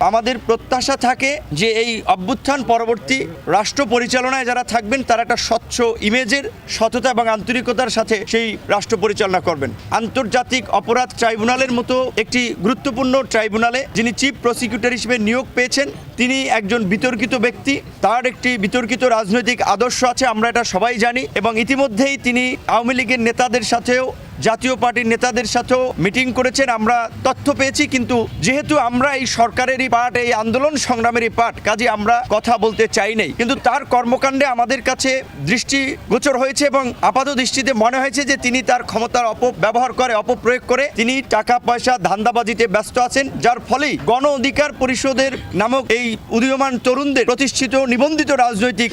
আমাদের প্রত্যাশা থাকে যে এই অভ্যুত্থান পরবর্তী রাষ্ট্র পরিচালনায় যারা থাকবেন, তারা একটা স্বচ্ছ ইমেজের সততা এবং আন্তরিকতার সাথে সেই রাষ্ট্র পরিচালনা করবেন। আন্তর্জাতিক অপরাধ ট্রাইব্যুনালের মতো একটি গুরুত্বপূর্ণ ট্রাইব্যুনালে যিনি চিফ প্রসিকিউটর হিসেবে নিয়োগ পেয়েছেন তিনি একজন বিতর্কিত ব্যক্তি, তার একটি বিতর্কিত রাজনৈতিক আদর্শ আছে, আমরা এটা সবাই জানি, এবং ইতিমধ্যেই তিনি আওয়ামী লীগের নেতাদের সাথেও, জাতীয় পার্টির নেতাদের সাথেও মিটিং করেছেন, আমরা তথ্য পেয়েছি, কিন্তু যেহেতু আমরা এই সরকারেরই পার্ট, এই আন্দোলন সংগ্রামেরই পার্ট, কাজে আমরা কথা বলতে চাই নাই। কিন্তু তার কর্মকাণ্ডে আমাদের কাছে দৃষ্টিগোচর হয়েছে এবং আপাত দৃষ্টিতে মনে হয়েছে যে তিনি তার ক্ষমতার অপব্যবহার করে, অপপ্রয়োগ করে, তিনি টাকা পয়সা ধান্দাবাজিতে ব্যস্ত আছেন, যার ফলেই গণ অধিকার পরিষদের নামক এই উদীয়মান তরুণদের প্রতিষ্ঠিত নিবন্ধিত রাজনৈতিক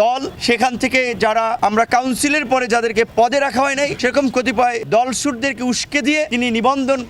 দল, সেখান থেকে যারা আমরা কাউন্সিলের পরে যাদেরকে পদে রাখা হয় নাই, সেরকম কতিপয় দলসুরদেরকে উস্কে দিয়ে তিনি নিবন্ধন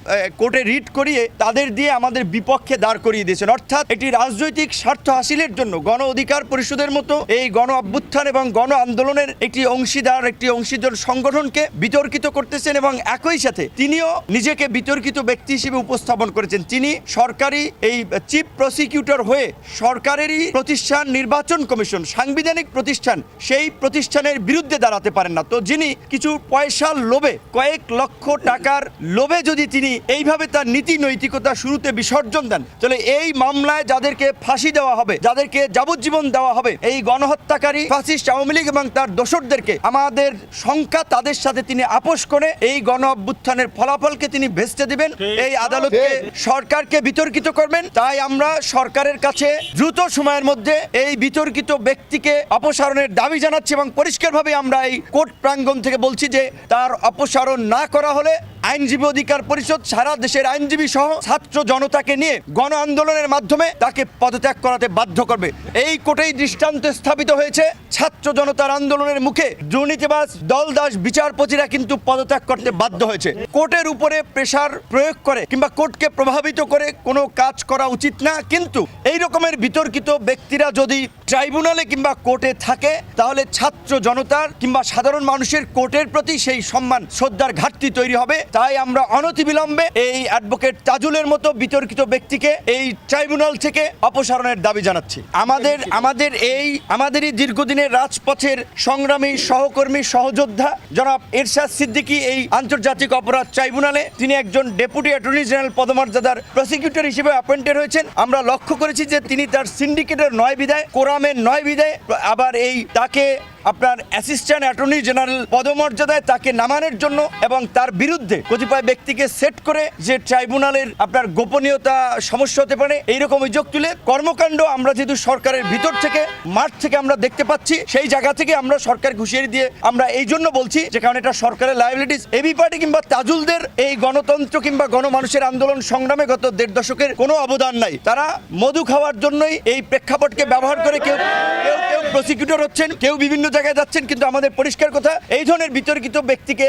কোর্টে রিট করিয়ে তাদের দিয়ে আমাদের বিপক্ষে দাঁড় করিয়ে দিয়েছেন। অর্থাৎ একটি রাজনৈতিক স্বার্থ হাসিলের জন্য, গণ অধিকার পরিষদের মতো এই গণ অভ্যুত্থান এবং গণ আন্দোলনের একটি অংশীদার একটি অংশীদার সংগঠনকে বিতর্কিত করতেছেন এবং একই সাথে তিনিও নিজেকে বিতর্কিত ব্যক্তি হিসেবে উপস্থাপন করেছেন। তিনি সরকারি এই চিফ প্রসিকিউটর হয়ে সরকারেরই প্রতিষ্ঠান নির্বাচন কমিশন সাংবিধানিক প্রতিষ্ঠান সেই প্রতিষ্ঠানের বিরুদ্ধে দাঁড়াতে পারেন না। তো যিনি কিছু পয়সার লোভে কয়েক লক্ষ টাকার লোভে যদি তিনি এইভাবে তার নীতি নৈতিকতা শুরুতে বিসর্জন দেন তাহলে এই মামলায় যাদেরকে ফাঁসি দেওয়া হবে যাদেরকে যাবজ্জীবন দেওয়া হবে এই গণহত্যাকারী ফাসিস্ট আওয়ামী লীগ এবং তার দোসরদেরকে আমাদের সংখ্যা তাদের সাথে তিনি আপোষ করে এই গণ অভ্যুত্থানের ফলাফলকে তিনি ভেস্তে দিবেন। এই আদালতকে সরকারকে বিতর্কিত করবেন। তাই আমরা সরকারের কাছে দ্রুত সময়ের মধ্যে এই বিতর্কিত ব্যক্তিকে অপসারণের দাবি জানাচ্ছি এবং পরিষ্কারভাবে আমরা এই কোর্ট প্রাঙ্গণ থেকে বলছি যে তার অপসারণ না করা হলে আইনজীবী অধিকার পরিষদ সারা দেশের আইনজীবী সহ ছাত্র জনতাকে নিয়ে গণ আন্দোলনের মাধ্যমে তাকে পদত্যাগ করাতে বাধ্য করবে। এই কোর্টেই দৃষ্টান্ত স্থাপিত হয়েছে। ছাত্র জনতার আন্দোলনের মুখে দুর্নীতিবাজ দলদাস বিচারপতিরা কিন্তু পদত্যাগ করতে বাধ্য হয়েছে। কোর্টের উপরে প্রেসার প্রয়োগ করে কিংবা কোর্টকে প্রভাবিত করে কোনো কাজ করা উচিত না, কিন্তু এই রকমের বিতর্কিত ব্যক্তিরা যদি ট্রাইব্যুনালে কিংবা কোর্টে থাকে, তাহলে ছাত্র জনতার কিংবা সাধারণ মানুষের কোর্টের প্রতি সেই সম্মান, শ্রদ্ধার ঘাটতি তৈরি হবে। তাই আমরা অনতিবিলম্বে এই অ্যাডভোকেট তাজুলের মতো বিতর্কিত ব্যক্তিকে এই ট্রাইব্যুনাল থেকে অপসারণের দাবি জানাচ্ছি। আমাদের আমাদের এই, আমাদেরই দীর্ঘদিনের রাজপথের সংগ্রামী, সহকর্মী, সহযোদ্ধা জনাব এরশাদ সিদ্দিকী এই আন্তর্জাতিক অপরাধ ট্রাইব্যুনালে। তিনি একজন ডেপুটি অ্যাটর্নি জেনারেল পদমর্যাদার প্রসিকিউটর হিসেবে অ্যাপয়েন্টেড হয়েছেন। আমরা লক্ষ্য করেছি যে তিনি তার সিন্ডিকেটের নয় বিদায় কোরামের নয় বিদায় আবার এই তাকে আপনার অ্যাসিস্ট্যান্ট অ্যাটর্নি জেনারেল পদমর্যাদায় তাকে নামানোর জন্য এবং তার বিরুদ্ধে কতিপয় ব্যক্তিকে সেট করে যে ট্রাইব্যুনালের আপনার গোপনীয়তা সমস্যা হতে পারে, এইরকম অভিযোগ তুলে কর্মকাণ্ড আমরা যেহেতু সরকারের ভিতর থেকে, মাঠ থেকে আমরা দেখতে পাচ্ছি, সেই জায়গা থেকে আমরা সরকার ঘুষিয়ে দিয়ে আমরা এই জন্য বলছি যে কারণ এটা সরকারের লাইবিলিটিস এবি পার্টি কিংবা তাজুলদের এই গণতন্ত্র কিংবা গণমানুষের আন্দোলন সংগ্রামে গত দেড় দশকের কোনো অবদান নাই। তারা মধু খাওয়ার জন্যই এই প্রেক্ষাপটকে ব্যবহার করে কেউ কেউ কেউ প্রসিকিউটর হচ্ছেন, কেউ বিভিন্ন জায়গায় যাচ্ছেন, কিন্তু আমাদের পরিষ্কার কথা, এই ধরনের বিতর্কিত ব্যক্তিকে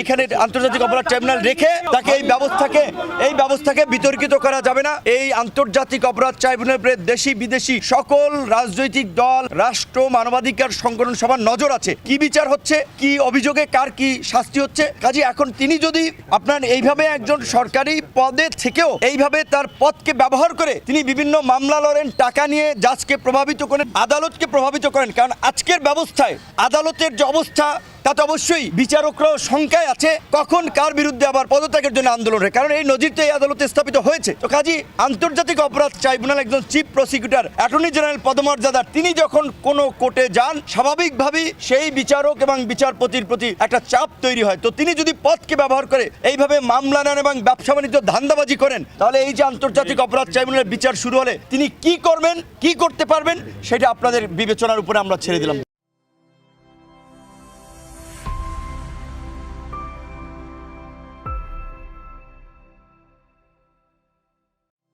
এইখানে আন্তর্জাতিক অপরাধ ট্রাইব্যুনাল রেখে তাকে এই ব্যবস্থাকে এই ব্যবস্থাকে বিতর্কিত করা যাবে না। এই আন্তর্জাতিক অপরাধ ট্রাইব্যুনালের দেশি বিদেশি সকল রাজনৈতিক দল, রাষ্ট্র, মানবাধিকার সংগঠন সবার নজর আছে। কি বিচার হচ্ছে, কি অভিযোগে কার কি শাস্তি হচ্ছে? কাজে এখন তিনি যদি আপনার এইভাবে একজন সরকারি পদে থেকেও এইভাবে তার পদকে ব্যবহার করে তিনি বিভিন্ন মামলা লড়েন, টাকা নিয়ে জাজকে প্রভাবিত করেন, আদালতকে প্রভাবিত করেন, কারণ আজকের ব্যবস্থায়, আদালতের যে অবস্থা, তাতে অবশ্যই বিচারকরাও শঙ্কায় আছে, কখন কার বিরুদ্ধে আবার পদত্যাগের জন্য আন্দোলন হয়। কারণ এই নজির তো এই আদালতে স্থাপিত হয়েছে। তো কাজী, আন্তর্জাতিক অপরাধ ট্রাইব্যুনাল একজন চিফ প্রসিকিউটর, অ্যাটর্নি জেনারেল পদমর্যাদার, তিনি যখন কোনো কোর্টে যান, স্বাভাবিকভাবেই সেই বিচারক এবং বিচারপতির প্রতি একটা চাপ তৈরি হয়। তো তিনি যদি পদকে ব্যবহার করে এইভাবে মামলা নেন এবং ব্যবসা বাণিজ্য ধান্দাবাজি করেন, তাহলে এই যে আন্তর্জাতিক অপরাধ ট্রাইব্যুনালের বিচার শুরু হলে তিনি কি করবেন, কি করতে পারবেন, সেটা আপনাদের বিবেচনার উপরে আমরা ছেড়ে দিলাম।